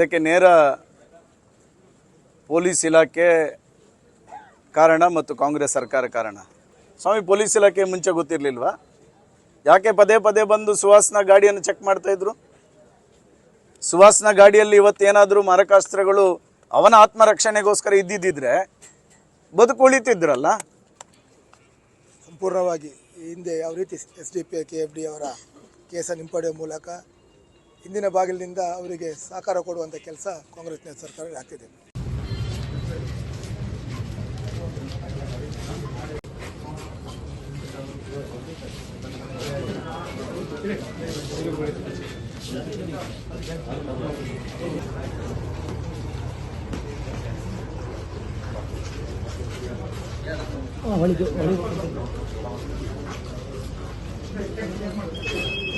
ಇದಕ್ಕೆ ನೇರ ಪೊಲೀಸ್ ಇಲಾಖೆ ಕಾರಣ ಮತ್ತು ಕಾಂಗ್ರೆಸ್ ಸರ್ಕಾರ ಕಾರಣ. ಸ್ವಾಮಿ, ಪೊಲೀಸ್ ಇಲಾಖೆ ಮುಂಚೆ ಗೊತ್ತಿರಲಿಲ್ವಾ? ಯಾಕೆ ಪದೇ ಪದೇ ಬಂದು ಸುಹಾಸ್ನ ಗಾಡಿಯನ್ನು ಚೆಕ್ ಮಾಡ್ತಾ ಇದ್ರು? ಸುಹಾಸ್ನ ಗಾಡಿಯಲ್ಲಿ ಇವತ್ತೇನಾದರೂ ಮಾರಕಾಸ್ತ್ರಗಳು ಅವನ ಆತ್ಮರಕ್ಷಣೆಗೋಸ್ಕರ ಇದ್ದಿದ್ದಿದ್ರೆ ಬದುಕು ಉಳಿತಿದ್ರಲ್ಲ? ಸಂಪೂರ್ಣವಾಗಿ ಹಿಂದೆ ಯಾವ ರೀತಿ S D P, K F D ಅವರ ಕೇಸನ್ನು ಹಿಂಪಡೆಯುವ ಮೂಲಕ ಹಿಂದಿನ ಬಾಗಿಲಿನಿಂದ ಅವರಿಗೆ ಸಹಕಾರ ಕೊಡುವಂಥ ಕೆಲಸ ಕಾಂಗ್ರೆಸ್ನ ಸರ್ಕಾರ ಆಗ್ತಿದೆ.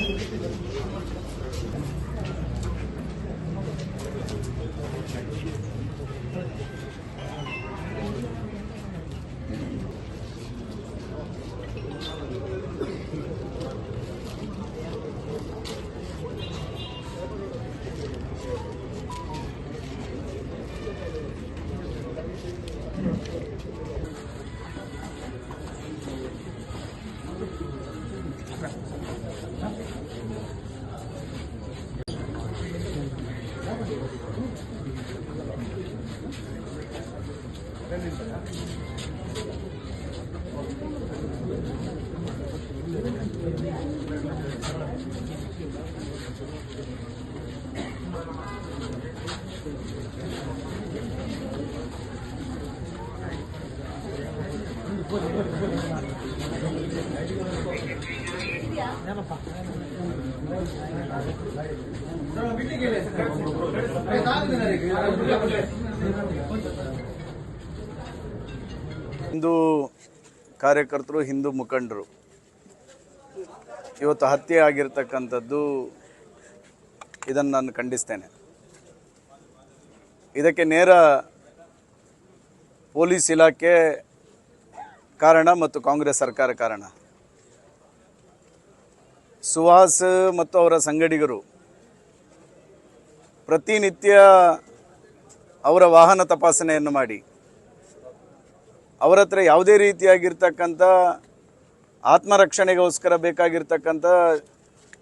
Thank you. ಸರ್ ಬಿಟ್ಟಿಗೆ ಹಿಂದೂ ಕಾರ್ಯಕರ್ತರು, ಹಿಂದೂ ಮುಖಂಡರು. ಇವತ್ತು ಹತ್ಯೆ ಆಗಿರ್ತಕ್ಕಂಥದ್ದು ಇದನ್ನು ನಾನು ಖಂಡಿಸ್ತೇನೆ. ಇದಕ್ಕೆ ನೇರ ಪೊಲೀಸ್ ಇಲಾಖೆ ಕಾರಣ ಮತ್ತು ಕಾಂಗ್ರೆಸ್ ಸರ್ಕಾರ ಕಾರಣ. ಸುಹಾಸ್ ಮತ್ತು ಅವರ ಸಂಗಡಿಗರು ಪ್ರತಿನಿತ್ಯ ಅವರ ವಾಹನ ತಪಾಸಣೆಯನ್ನು ಮಾಡಿ ಅವರ ಹತ್ರ ಯಾವುದೇ ರೀತಿಯಾಗಿರ್ತಕ್ಕಂಥ ಆತ್ಮರಕ್ಷಣೆಗೋಸ್ಕರ ಬೇಕಾಗಿರ್ತಕ್ಕಂಥ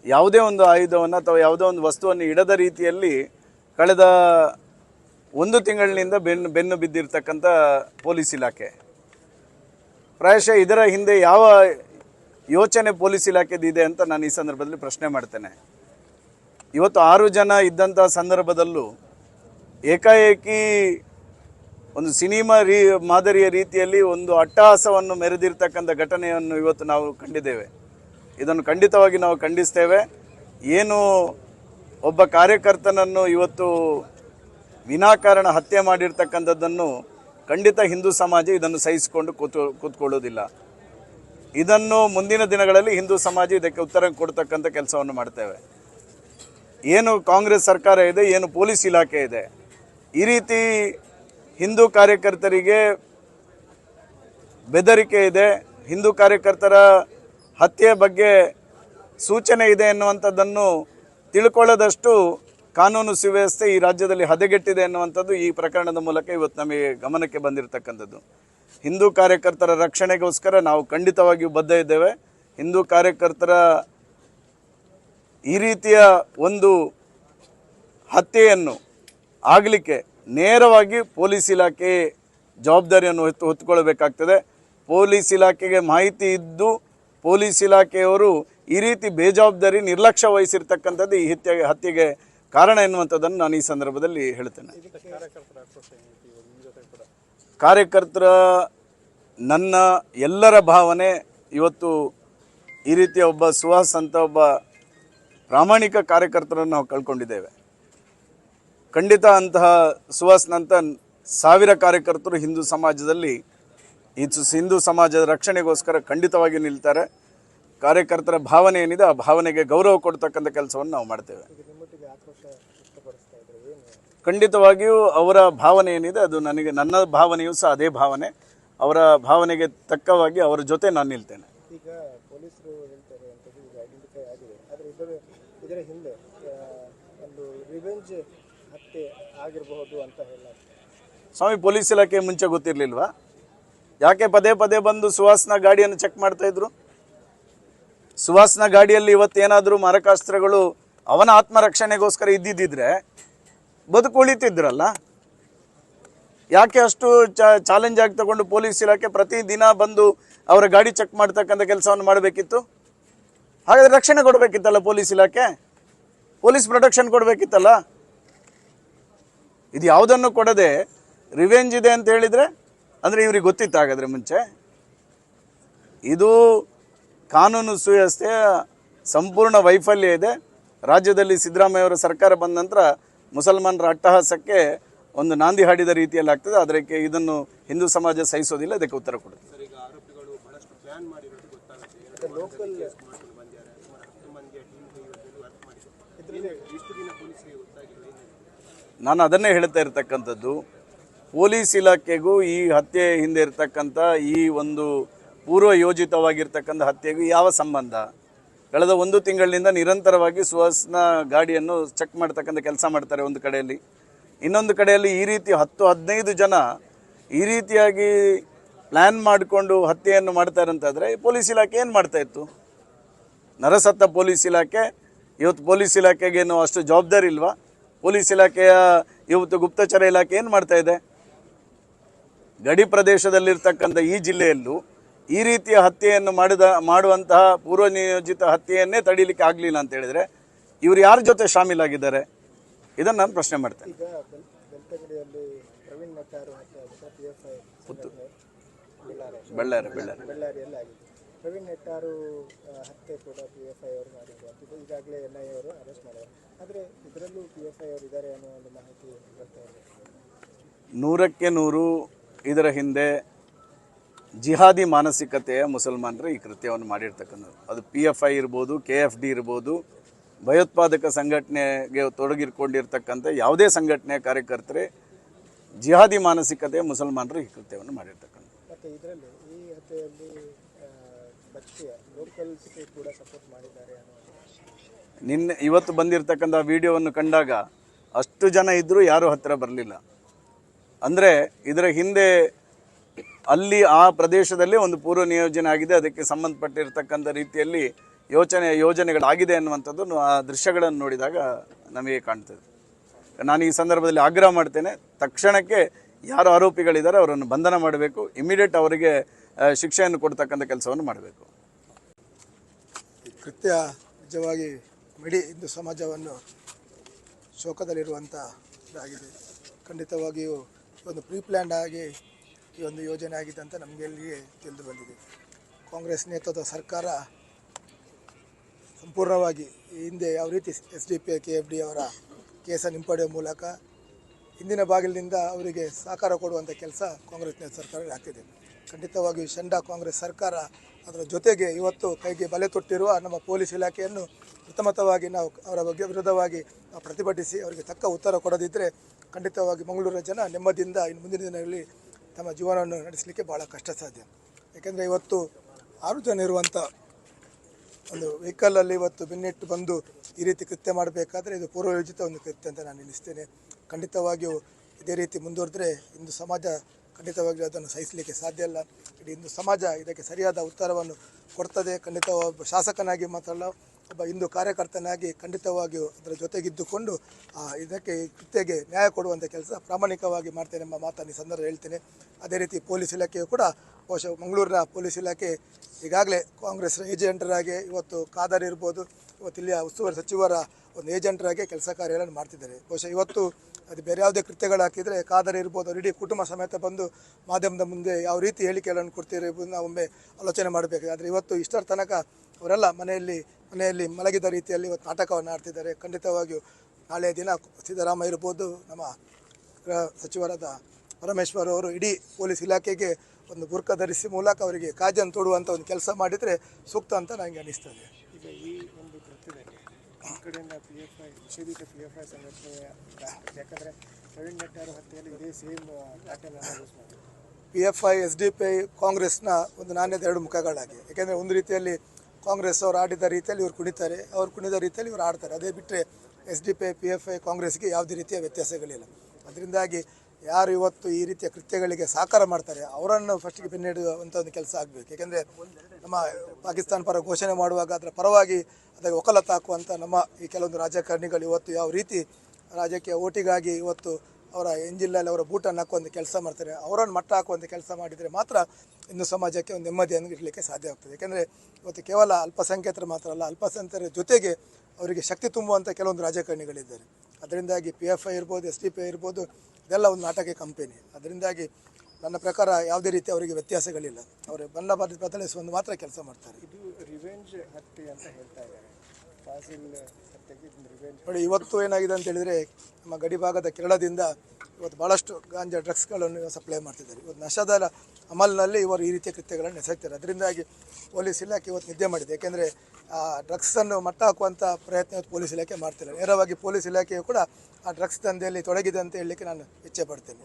ಯಾವುದೇ ಒಂದು ಆಯುಧವನ್ನು ಅಥವಾ ಯಾವುದೇ ಒಂದು ವಸ್ತುವನ್ನು ಇಡದ ರೀತಿಯಲ್ಲಿ ಕಳೆದ ಒಂದು ತಿಂಗಳಿನಿಂದ ಬೆನ್ನು ಬೆನ್ನು ಬಿದ್ದಿರ್ತಕ್ಕಂಥ ಪೊಲೀಸ್ ಇಲಾಖೆ. ಪ್ರಾಯಶಃ ಇದರ ಹಿಂದೆ ಯಾವ ಯೋಚನೆ ಪೊಲೀಸ್ ಇಲಾಖೆದಿದೆ ಅಂತ ನಾನು ಈ ಸಂದರ್ಭದಲ್ಲಿ ಪ್ರಶ್ನೆ ಮಾಡ್ತೇನೆ. ಇವತ್ತು ಆರು ಜನ ಇದ್ದಂಥ ಸಂದರ್ಭದಲ್ಲೂ ಏಕಾಏಕಿ ಒಂದು ಸಿನಿಮಾ ರೀ, ಮಾದರಿಯ ರೀತಿಯಲ್ಲಿ ಒಂದು ಅಟ್ಟಹಾಸವನ್ನು ಮೆರೆದಿರ್ತಕ್ಕಂಥ ಘಟನೆಯನ್ನು ಇವತ್ತು ನಾವು ಕಂಡಿದ್ದೇವೆ. ಇದನ್ನು ಖಂಡಿತವಾಗಿ ನಾವು ಖಂಡಿಸ್ತೇವೆ. ಏನು ಒಬ್ಬ ಕಾರ್ಯಕರ್ತನನ್ನು ಇವತ್ತು ವಿನಾಕಾರಣ ಹತ್ಯೆ ಮಾಡಿರ್ತಕ್ಕಂಥದ್ದನ್ನು ಖಂಡಿತ ಹಿಂದೂ ಸಮಾಜ ಇದನ್ನು ಸಹಿಸಿಕೊಂಡು ಕೂತು, ಕೂತ್ಕೊಳ್ಳೋದಿಲ್ಲ. ಇದನ್ನು ಮುಂದಿನ ದಿನಗಳಲ್ಲಿ ಹಿಂದೂ ಸಮಾಜ ಇದಕ್ಕೆ ಉತ್ತರ ಕೊಡ್ತಕ್ಕಂಥ ಕೆಲಸವನ್ನು ಮಾಡ್ತೇವೆ. ಏನು ಕಾಂಗ್ರೆಸ್ ಸರ್ಕಾರ ಇದೆ, ಏನು ಪೊಲೀಸ್ ಇಲಾಖೆ ಇದೆ. ಈ ರೀತಿ ಹಿಂದೂ ಕಾರ್ಯಕರ್ತರಿಗೆ ಬೆದರಿಕೆ ಇದೆ. ಹಿಂದೂ ಕಾರ್ಯಕರ್ತರ ಹತ್ಯೆ ಬಗ್ಗೆ ಸೂಚನೆ ಇದೆ ಎನ್ನುವಂಥದ್ದನ್ನು ತಿಳ್ಕೊಳ್ಳದಷ್ಟು ಕಾನೂನು ಸುವ್ಯವಸ್ಥೆ ಈ ರಾಜ್ಯದಲ್ಲಿ ಹದಗೆಟ್ಟಿದೆ ಎನ್ನುವಂಥದ್ದು ಈ ಪ್ರಕರಣದ ಮೂಲಕ ಇವತ್ತು ನಮಗೆ ಗಮನಕ್ಕೆ ಬಂದಿರತಕ್ಕಂಥದ್ದು. ಹಿಂದೂ ಕಾರ್ಯಕರ್ತರ ರಕ್ಷಣೆಗೋಸ್ಕರ ನಾವು ಖಂಡಿತವಾಗಿಯೂ ಬದ್ಧ ಇದ್ದೇವೆ. ಹಿಂದೂ ಕಾರ್ಯಕರ್ತರ ಈ ರೀತಿಯ ಒಂದು ಹತ್ಯೆಯನ್ನು ಆಗಲಿಕ್ಕೆ ನೇರವಾಗಿ ಪೊಲೀಸ್ ಇಲಾಖೆ ಜವಾಬ್ದಾರಿಯನ್ನು ಹೊತ್ತು ಹೊತ್ತುಕೊಳ್ಬೇಕಾಗ್ತದೆ. ಪೊಲೀಸ್ ಇಲಾಖೆಗೆ ಮಾಹಿತಿ ಇದ್ದು ಪೊಲೀಸ್ ಇಲಾಖೆಯವರು ಈ ರೀತಿ ಬೇಜವಾಬ್ದಾರಿ ನಿರ್ಲಕ್ಷ್ಯ ವಹಿಸಿರ್ತಕ್ಕಂಥದ್ದು ಈ ಹತ್ಯೆ, ಹತ್ಯೆಗೆ ಕಾರಣ ಎನ್ನುವಂಥದ್ದನ್ನು ನಾನು ಈ ಸಂದರ್ಭದಲ್ಲಿ ಹೇಳ್ತೇನೆ ಕಾರ್ಯಕರ್ತರ ನನ್ನ ಎಲ್ಲರ ಭಾವನೆ ಇವತ್ತು ಈ ರೀತಿಯ ಒಬ್ಬ ಸುಹಾಸ್ ಅಂತ ಒಬ್ಬ ಪ್ರಾಮಾಣಿಕ ಕಾರ್ಯಕರ್ತರನ್ನು ನಾವು ಕಳ್ಕೊಂಡಿದ್ದೇವೆ. ಖಂಡಿತ ಅಂತಹ ಸುಹಾಸ್ನಂತ ಸಾವಿರ ಕಾರ್ಯಕರ್ತರು ಹಿಂದೂ ಸಮಾಜದಲ್ಲಿ ಸು- ಹಿಂದೂ ಸಮಾಜದ ರಕ್ಷಣೆಗೋಸ್ಕರ ಖಂಡಿತವಾಗಿ ನಿಲ್ತಾರೆ. ಕಾರ್ಯಕರ್ತರ ಭಾವನೆ ಏನಿದೆ ಆ ಭಾವನೆಗೆ ಗೌರವ ಕೊಡ್ತಕ್ಕಂಥ ಕೆಲಸವನ್ನು ನಾವು ಮಾಡ್ತೇವೆ. ಖಂಡಿತವಾಗಿಯೂ ಅವರ ಭಾವನೆ ಏನಿದೆ ಅದು ನನಗೆ ನನ್ನ ಭಾವನೆಯೂ ಸಹ ಅದೇ ಭಾವನೆ. ಅವರ ಭಾವನೆಗೆ ತಕ್ಕವಾಗಿ ಅವರ ಜೊತೆ ನಾನು ನಿಲ್ತೇನೆ. ಈಗ ಪೊಲೀಸರು ಹೇಳ್ತಾರೆ ಈಗ ಐಡೆಂಟಿಫೈ ಆಗಿದೆ. ಆದರೆ ಒಂದು ರಿವೆಂಜ್ ಹತ್ಯೆ ಆಗಿರಬಹುದು ಅಂತ ಹೇಳ ಸ್ವಾಮಿ, ಪೊಲೀಸ್ ಇಲಾಖೆ ಮುಂಚೆ ಗೊತ್ತಿರಲಿಲ್ವಾ? ಯಾಕೆ ಪದೇ ಪದೇ ಬಂದು ಸುಹಾಸ್ನ ಗಾಡಿಯನ್ನು ಚೆಕ್ ಮಾಡ್ತಾ ಇದ್ರು? ಸುಹಾಸ್ನ ಗಾಡಿಯಲ್ಲಿ ಇವತ್ತೇನಾದರೂ ಮಾರಕಾಸ್ತ್ರಗಳು ಅವನ ಆತ್ಮರಕ್ಷಣೆಗೋಸ್ಕರ ಇದ್ದಿದ್ದಿದ್ರೆ ಬದುಕು ಉಳಿತಿದ್ರಲ್ಲ? ಯಾಕೆ ಅಷ್ಟು ಚಾಲೆಂಜ್ ಆಗಿ ತಗೊಂಡು ಪೊಲೀಸ್ ಇಲಾಖೆ ಪ್ರತಿದಿನ ಬಂದು ಅವರ ಗಾಡಿ ಚೆಕ್ ಮಾಡ್ತಕ್ಕಂಥ ಕೆಲಸವನ್ನು ಮಾಡಬೇಕಿತ್ತು? ಹಾಗಾದರೆ ರಕ್ಷಣೆ ಕೊಡಬೇಕಿತ್ತಲ್ಲ ಪೊಲೀಸ್ ಇಲಾಖೆ? ಪೊಲೀಸ್ ಪ್ರೊಟೆಕ್ಷನ್ ಕೊಡಬೇಕಿತ್ತಲ್ಲ? ಇದು ಯಾವುದನ್ನು ಕೊಡದೆ ರಿವೆಂಜ್ ಇದೆ ಅಂತ ಹೇಳಿದರೆ ಅಂದರೆ ಇವ್ರಿಗೆ ಗೊತ್ತಿತ್ತು ಹಾಗಾದರೆ ಮುಂಚೆ ಇದು ಕಾನೂನು ಸುವ್ಯವಸ್ಥೆಯ ಸಂಪೂರ್ಣ ವೈಫಲ್ಯ ಇದೆ. ರಾಜ್ಯದಲ್ಲಿ ಸಿದ್ದರಾಮಯ್ಯ ಅವರ ಸರ್ಕಾರ ಬಂದ ನಂತರ ಮುಸಲ್ಮಾನರ ಅಟ್ಟಹಾಸಕ್ಕೆ ಒಂದು ನಾಂದಿ ಹಾಡಿದ ರೀತಿಯಲ್ಲಿ ಆಗ್ತದೆ. ಅದಕ್ಕೆ ಇದನ್ನು ಹಿಂದೂ ಸಮಾಜ ಸಹಿಸೋದಿಲ್ಲ ಅದಕ್ಕೆ ಉತ್ತರ ಕೊಡುತ್ತೆ. ಲೋಕಲ್ ನಾನು ಅದನ್ನೇ ಹೇಳ್ತಾ ಇರ್ತಕ್ಕಂಥದ್ದು, ಪೊಲೀಸ್ ಇಲಾಖೆಗೂ ಈ ಹತ್ಯೆ ಹಿಂದೆ ಇರತಕ್ಕಂಥ ಈ ಒಂದು ಪೂರ್ವ ಯೋಜಿತವಾಗಿರ್ತಕ್ಕಂಥ ಹತ್ಯೆಗೂ ಯಾವ ಸಂಬಂಧ? ಕಳೆದ ಒಂದು ತಿಂಗಳಿನಿಂದ ನಿರಂತರವಾಗಿ ಸುಹಾಸ್ನ ಗಾಡಿಯನ್ನು ಚೆಕ್ ಮಾಡ್ತಕ್ಕಂಥ ಕೆಲಸ ಮಾಡ್ತಾರೆ ಒಂದು ಕಡೆಯಲ್ಲಿ. ಇನ್ನೊಂದು ಕಡೆಯಲ್ಲಿ ಈ ರೀತಿ ಹತ್ತು ಹದಿನೈದು ಜನ ಈ ರೀತಿಯಾಗಿ ಪ್ಲ್ಯಾನ್ ಮಾಡಿಕೊಂಡು ಹತ್ಯೆಯನ್ನು ಮಾಡ್ತಾರೆ ಅಂತಾದರೆ ಪೊಲೀಸ್ ಇಲಾಖೆ ಏನು ಮಾಡ್ತಾ ಇತ್ತು? ನರಸತ್ತ ಪೊಲೀಸ್ ಇಲಾಖೆ, ಇವತ್ತು ಪೊಲೀಸ್ ಇಲಾಖೆಗೇನು ಅಷ್ಟು ಜವಾಬ್ದಾರಿ ಇಲ್ವಾ? ಪೊಲೀಸ್ ಇಲಾಖೆಯ ಇವತ್ತು ಗುಪ್ತಚರ ಇಲಾಖೆ ಏನು ಮಾಡ್ತಾ ಇದೆ? ಗಡಿ ಪ್ರದೇಶದಲ್ಲಿರ್ತಕ್ಕಂಥ ಈ ಜಿಲ್ಲೆಯಲ್ಲೂ ಈ ರೀತಿಯ ಹತ್ಯೆಯನ್ನು ಮಾಡಿದ ಮಾಡುವಂತಹ ಪೂರ್ವ ನಿಯೋಜಿತ ಹತ್ಯೆಯನ್ನೇ ತಡೀಲಿಕ್ಕೆ ಆಗಲಿಲ್ಲ ಅಂತ ಹೇಳಿದರೆ ಇವರು ಯಾರ ಜೊತೆ ಶಾಮೀಲಾಗಿದ್ದಾರೆ? ಇದನ್ನು ನಾನು ಪ್ರಶ್ನೆ ಮಾಡ್ತೇನೆ. ಬಳ್ಳಾರಿ ಬಳ್ಳಾರಿ. ಪ್ರವೀಣ್ ನೆಟ್ಟಾರು ಹತ್ಯೆ ಕೂಡ ಪಿ ಎಫ್ ಐ ಅವರು ಅಂತ ಈಗಾಗಲೇ ಎನ್ ಐ ಅವರು ಅರೆಸ್ಟ್ ಮಾಡಿದ್ದಾರೆ. ಆದರೆ ಇದರಲ್ಲೂ ಪಿ ಎಫ್ ಐ ಅವರು ಇದ್ದಾರೆ ಅನ್ನೋ ಒಂದು ಮಾಹಿತಿ ಬರ್ತಾ ಇದೆ. ನೂರಕ್ಕೆ ನೂರು ಇದರ ಹಿಂದೆ ಜಿಹಾದಿ ಮಾನಸಿಕತೆಯ ಮುಸಲ್ಮಾನರು ಈ ಕೃತ್ಯವನ್ನು ಮಾಡಿರ್ತಕ್ಕಂಥದ್ದು ಅದು ಪಿ ಎಫ್ ಐ ಇರ್ಬೋದು ಕೆ ಎಫ್ ಡಿ ಇರ್ಬೋದು ಭಯೋತ್ಪಾದಕ ಸಂಘಟನೆಗೆ ತೊಡಗಿರ್ಕೊಂಡಿರ್ತಕ್ಕಂಥ ಯಾವುದೇ ಸಂಘಟನೆಯ ಕಾರ್ಯಕರ್ತರೇ ಜಿಹಾದಿ ಮಾನಸಿಕತೆಯ ಮುಸಲ್ಮಾನರು ಈ ಕೃತ್ಯವನ್ನು ಮಾಡಿರ್ತಕ್ಕಂಥದ್ದು ನಿನ್ನೆ ಇವತ್ತು ಬಂದಿರತಕ್ಕಂಥ ವಿಡಿಯೋವನ್ನು ಕಂಡಾಗ ಅಷ್ಟು ಜನ ಇದ್ದರೂ ಯಾರೂ ಹತ್ತಿರ ಬರಲಿಲ್ಲ. ಅಂದರೆ ಇದರ ಹಿಂದೆ ಅಲ್ಲಿ ಆ ಪ್ರದೇಶದಲ್ಲಿ ಒಂದು ಪೂರ್ವ ನಿಯೋಜನೆ ಆಗಿದೆ, ಅದಕ್ಕೆ ಸಂಬಂಧಪಟ್ಟಿರ್ತಕ್ಕಂಥ ರೀತಿಯಲ್ಲಿ ಯೋಚನೆ, ಯೋಜನೆಗಳಾಗಿದೆ ಅನ್ನುವಂಥದ್ದು ಆ ದೃಶ್ಯಗಳನ್ನು ನೋಡಿದಾಗ ನಮಗೆ ಕಾಣ್ತದೆ. ನಾನು ಈ ಸಂದರ್ಭದಲ್ಲಿ ಆಗ್ರಹ ಮಾಡ್ತೇನೆ, ತಕ್ಷಣಕ್ಕೆ ಯಾರು ಆರೋಪಿಗಳಿದ್ದಾರೆ ಅವರನ್ನು ಬಂಧನ ಮಾಡಬೇಕು, ಇಮಿಡಿಯೇಟ್ ಅವರಿಗೆ ಶಿಕ್ಷೆಯನ್ನು ಕೊಡ್ತಕ್ಕಂಥ ಕೆಲಸವನ್ನು ಮಾಡಬೇಕು. ಕೃತ್ಯ ನಿಜವಾಗಿ ಮಿಡಿ ಇಂದು ಸಮಾಜವನ್ನು ಶೋಕದಲ್ಲಿರುವಂಥ ಇದಾಗಿದೆ ಖಂಡಿತವಾಗಿಯೂ ಒಂದು ಪ್ರೀ ಪ್ಲ್ಯಾಂಡ್ ಆಗಿ ಈ ಒಂದು ಯೋಜನೆ ಆಗಿದೆ ಅಂತ ನಮಗೆ ಇಲ್ಲಿಗೆ ತಿಳಿದು ಬಂದಿದೆ. ಕಾಂಗ್ರೆಸ್ ನೇತೃತ್ವದ ಸರ್ಕಾರ ಸಂಪೂರ್ಣವಾಗಿ ಈ ಹಿಂದೆ ಯಾವ ರೀತಿ S D P, K F D ಅವರ ಕೇಸನ್ನು ಹಿಂಪಡೆಯುವ ಮೂಲಕ ಹಿಂದಿನ ಬಾಗಿಲಿನಿಂದ ಅವರಿಗೆ ಸಹಕಾರ ಕೊಡುವಂಥ ಕೆಲಸ ಕಾಂಗ್ರೆಸ್ ನೇತೃತ್ವ ಸರ್ಕಾರ ಆಗ್ತಿದೆ. ಖಂಡಿತವಾಗಿ ಶಂಡ ಕಾಂಗ್ರೆಸ್ ಸರ್ಕಾರ ಅದರ ಜೊತೆಗೆ ಇವತ್ತು ಕೈಗೆ ಬಲೆ ತೊಟ್ಟಿರುವ ನಮ್ಮ ಪೊಲೀಸ್ ಇಲಾಖೆಯನ್ನು ಪ್ರಥಮತವಾಗಿ ನಾವು ಅವರ ಬಗ್ಗೆ ವಿರುದ್ಧವಾಗಿ ಪ್ರತಿಭಟಿಸಿ ಅವರಿಗೆ ತಕ್ಕ ಉತ್ತರ ಕೊಡದಿದ್ದರೆ ಖಂಡಿತವಾಗಿ ಮಂಗಳೂರಿನ ಜನ ನೆಮ್ಮದಿಯಿಂದ ಇನ್ನು ಮುಂದಿನ ದಿನಗಳಲ್ಲಿ ತಮ್ಮ ಜೀವನವನ್ನು ನಡೆಸಲಿಕ್ಕೆ ಭಾಳ ಕಷ್ಟ ಸಾಧ್ಯ. ಯಾಕೆಂದರೆ ಇವತ್ತು ಆರು ಜನ ಇರುವಂಥ ಒಂದು ವೆಹಿಕಲಲ್ಲಿ ಇವತ್ತು ಬೆನ್ನಿಟ್ಟು ಬಂದು ಈ ರೀತಿ ಕೃತ್ಯ ಮಾಡಬೇಕಾದ್ರೆ ಇದು ಪೂರ್ವಯೋಜಿತ ಒಂದು ಕೃತ್ಯ ಅಂತ ನಾನು ಎನಿಸ್ತೇನೆ ಖಂಡಿತವಾಗಿಯೂ ಇದೇ ರೀತಿ ಮುಂದುವರೆದ್ರೆ ಇಂದು ಸಮಾಜ ಖಂಡಿತವಾಗಿಯೂ ಅದನ್ನು ಸಹಿಸಲಿಕ್ಕೆ ಸಾಧ್ಯ ಇಲ್ಲ. ಇಡೀ ಇಂದು ಸಮಾಜ ಇದಕ್ಕೆ ಸರಿಯಾದ ಉತ್ತರವನ್ನು ಕೊಡ್ತದೆ. ಖಂಡಿತ ಒಬ್ಬ ಶಾಸಕನಾಗಿ ಮಾತ್ರಲ್ಲ ಒಬ್ಬ ಹಿಂದೂ ಕಾರ್ಯಕರ್ತನಾಗಿ ಖಂಡಿತವಾಗಿಯೂ ಅದರ ಜೊತೆಗಿದ್ದುಕೊಂಡು ಇದಕ್ಕೆ ಕೃತ್ಯಗೆ ನ್ಯಾಯ ಕೊಡುವಂಥ ಕೆಲಸ ಪ್ರಾಮಾಣಿಕವಾಗಿ ಮಾಡ್ತೇನೆ ಎಂಬ ಮಾತನ್ನು ಈ ಸಂದರ್ಭ ಹೇಳ್ತೇನೆ. ಅದೇ ರೀತಿ ಪೊಲೀಸ್ ಇಲಾಖೆಯು ಕೂಡ, ಬಹುಶಃ ಮಂಗಳೂರಿನ ಪೊಲೀಸ್ ಇಲಾಖೆ ಈಗಾಗಲೇ ಕಾಂಗ್ರೆಸ್ ಏಜೆಂಟರಾಗಿ ಇವತ್ತು ಖಾದರ್ ಇರ್ಬೋದು ಇವತ್ತು ಇಲ್ಲಿಯ ಉಸ್ತುವಾರಿ ಸಚಿವರ ಒಂದು ಏಜೆಂಟರಾಗಿ ಕೆಲಸ ಕಾರ್ಯಗಳನ್ನು ಮಾಡ್ತಿದ್ದಾರೆ. ಬಹುಶಃ ಇವತ್ತು ಅದು ಬೇರೆ ಯಾವುದೇ ಕೃತ್ಯಗಳು ಹಾಕಿದರೆ ಕಾದರೆ ಇರ್ಬೋದು, ಅವ್ರು ಇಡೀ ಕುಟುಂಬ ಸಮೇತ ಬಂದು ಮಾಧ್ಯಮದ ಮುಂದೆ ಯಾವ ರೀತಿ ಹೇಳಿಕೆಗಳನ್ನು ಕೊಡ್ತೀರಿ ನಾವು ಒಮ್ಮೆ ಆಲೋಚನೆ ಮಾಡಬೇಕು. ಆದರೆ ಇವತ್ತು ಇಷ್ಟರ ತನಕ ಅವರೆಲ್ಲ ಮನೆಯಲ್ಲಿ ಮನೆಯಲ್ಲಿ ಮಲಗಿದ ರೀತಿಯಲ್ಲಿ ಇವತ್ತು ನಾಟಕವನ್ನು ಆಡ್ತಿದ್ದಾರೆ. ಖಂಡಿತವಾಗಿಯೂ ನಾಳೆ ದಿನ ಸಿದ್ದರಾಮಯ್ಯ ಇರ್ಬೋದು, ನಮ್ಮ ಗೃಹ ಸಚಿವರಾದ ಪರಮೇಶ್ವರ್ ಅವರು ಇಡೀ ಪೊಲೀಸ್ ಇಲಾಖೆಗೆ ಒಂದು ಗುರ್ಕ ಧರಿಸಿ ಮೂಲಕ ಅವರಿಗೆ ಕಾಜನ್ನು ತೊಡುವಂಥ ಒಂದು ಕೆಲಸ ಮಾಡಿದರೆ ಸೂಕ್ತ ಅಂತ ನನಗೆ ಅನಿಸ್ತದೆ ಈಗ ಈ ಒಂದು ಕೃತ್ಯದಲ್ಲಿ ಕಡೆಯಿಂದ ಪಿ ಎಫ್ ಐ ನಿಷೇಧಿತ ಪಿ ಎಫ್ ಐ ಸಂಘಟನೆ ಯಾಕಂದರೆ ಪ್ರವೀಣ್ ಹತ್ಯೆಯಲ್ಲಿ ಇದೇ ಸೇಮ್ ಪ್ಯಾಟರ್ನ್ ಯೂಸ್ ಮಾಡಿ P F I S D P I ಕಾಂಗ್ರೆಸ್ನ ಒಂದು ನಾಣ್ಯದ ಎರಡು ಮುಖಗಳಾಗಿ. ಯಾಕೆಂದರೆ ಒಂದು ರೀತಿಯಲ್ಲಿ ಕಾಂಗ್ರೆಸ್ ಅವರು ಆಡಿದ ರೀತಿಯಲ್ಲಿ ಇವರು ಕುಣಿತಾರೆ. ಅವ್ರು ಕುಣಿದ ರೀತಿಯಲ್ಲಿ ಇವರು ಆಡ್ತಾರೆ. ಅದೇ ಬಿಟ್ಟರೆ S D P I P F I ಕಾಂಗ್ರೆಸ್ಗೆ ಯಾವುದೇ ರೀತಿಯ ವ್ಯತ್ಯಾಸಗಳಿಲ್ಲ. ಅದರಿಂದಾಗಿ ಯಾರು ಇವತ್ತು ಈ ರೀತಿಯ ಕೃತ್ಯಗಳಿಗೆ ಸಹಕಾರ ಮಾಡ್ತಾರೆ, ಅವರನ್ನು ಫಸ್ಟಿಗೆ ಬೆನ್ನಿಡುವಂಥ ಒಂದು ಕೆಲಸ ಆಗಬೇಕು. ಏಕೆಂದರೆ ನಮ್ಮ ಪಾಕಿಸ್ತಾನ ಪರ ಘೋಷಣೆ ಮಾಡುವಾಗ ಅದರ ಪರವಾಗಿ ಅದಕ್ಕೆ ಹಾಕುವಂಥ ನಮ್ಮ ಈ ಕೆಲವೊಂದು ರಾಜಕಾರಣಿಗಳು ಇವತ್ತು ಯಾವ ರೀತಿ ರಾಜಕೀಯ ಓಟಿಗಾಗಿ ಇವತ್ತು ಅವರ ಎಂಜಿಲ್ಲಲ್ಲಿ ಅವರ ಬೂಟನ್ನು ಹಾಕುವಂಥ ಕೆಲಸ ಮಾಡ್ತಾರೆ, ಅವರನ್ನು ಮಟ್ಟ ಹಾಕುವಂಥ ಕೆಲಸ ಮಾಡಿದರೆ ಮಾತ್ರ ಇನ್ನು ಸಮಾಜಕ್ಕೆ ಒಂದು ನೆಮ್ಮದಿಯನ್ನು ಇಡಲಿಕ್ಕೆ ಸಾಧ್ಯ ಆಗ್ತದೆ. ಯಾಕೆಂದರೆ ಇವತ್ತು ಕೇವಲ ಅಲ್ಪಸಂಖ್ಯಾತರು ಮಾತ್ರ ಅಲ್ಲ, ಅಲ್ಪಸಂಖ್ಯಾತರ ಜೊತೆಗೆ ಅವರಿಗೆ ಶಕ್ತಿ ತುಂಬುವಂಥ ಕೆಲವೊಂದು ರಾಜಕಾರಣಿಗಳಿದ್ದಾರೆ. ಅದರಿಂದಾಗಿ ಪಿ ಎಫ್ ಐ ಇರ್ಬೋದು ಎಸ್ ಡಿ ಪಿ ಐ ಇರ್ಬೋದು ಇದೆಲ್ಲ ಒಂದು ನಾಟಕ ಕಂಪೆನಿ. ಅದರಿಂದಾಗಿ ನನ್ನ ಪ್ರಕಾರ ಯಾವುದೇ ರೀತಿ ಅವರಿಗೆ ವ್ಯತ್ಯಾಸಗಳಿಲ್ಲ. ಅವರು ಬಣ್ಣ ಬದ ಬದಲಿಸುವಂದು ಮಾತ್ರ ಕೆಲಸ ಮಾಡ್ತಾರೆ. ಇದು ರಿವೆಂಜ್ ಹತ್ಯೆ ಅಂತ ಹೇಳ್ತಾ ಇದ್ದಾರೆ. ನೋಡಿ ಇವತ್ತು ಏನಾಗಿದೆ ಅಂತ ಹೇಳಿದರೆ ನಮ್ಮ ಗಡಿ ಭಾಗದ ಕೇರಳದಿಂದ ಇವತ್ತು ಭಾಳಷ್ಟು ಗಾಂಜಾ ಡ್ರಗ್ಸ್ಗಳನ್ನು ಸಪ್ಲೈ ಮಾಡ್ತಿದ್ದಾರೆ. ಇವತ್ತು ನಶದ ಅಮಲ್ನಲ್ಲಿ ಇವರು ಈ ರೀತಿಯ ಕೃತ್ಯಗಳನ್ನು ಎಸಗ್ತಾರೆ ಅದರಿಂದಾಗಿ ಪೊಲೀಸ್ ಇಲಾಖೆ ಇವತ್ತು ನಿದ್ದೆ ಮಾಡಿದೆ. ಯಾಕೆಂದರೆ ಡ್ರಗ್ಸನ್ನು ಮಟ್ಟ ಹಾಕುವಂಥ ಪ್ರಯತ್ನ ಪೊಲೀಸ್ ಇಲಾಖೆ ಮಾಡ್ತಿಲ್ಲ. ನೇರವಾಗಿ ಪೊಲೀಸ್ ಇಲಾಖೆಯು ಕೂಡ ಆ ಡ್ರಗ್ಸ್ ದಂಧೆಯಲ್ಲಿ ತೊಡಗಿದೆ ಅಂತ ಹೇಳಲಿಕ್ಕೆ ನಾನು ಇಚ್ಛೆ ಪಡ್ತೇನೆ.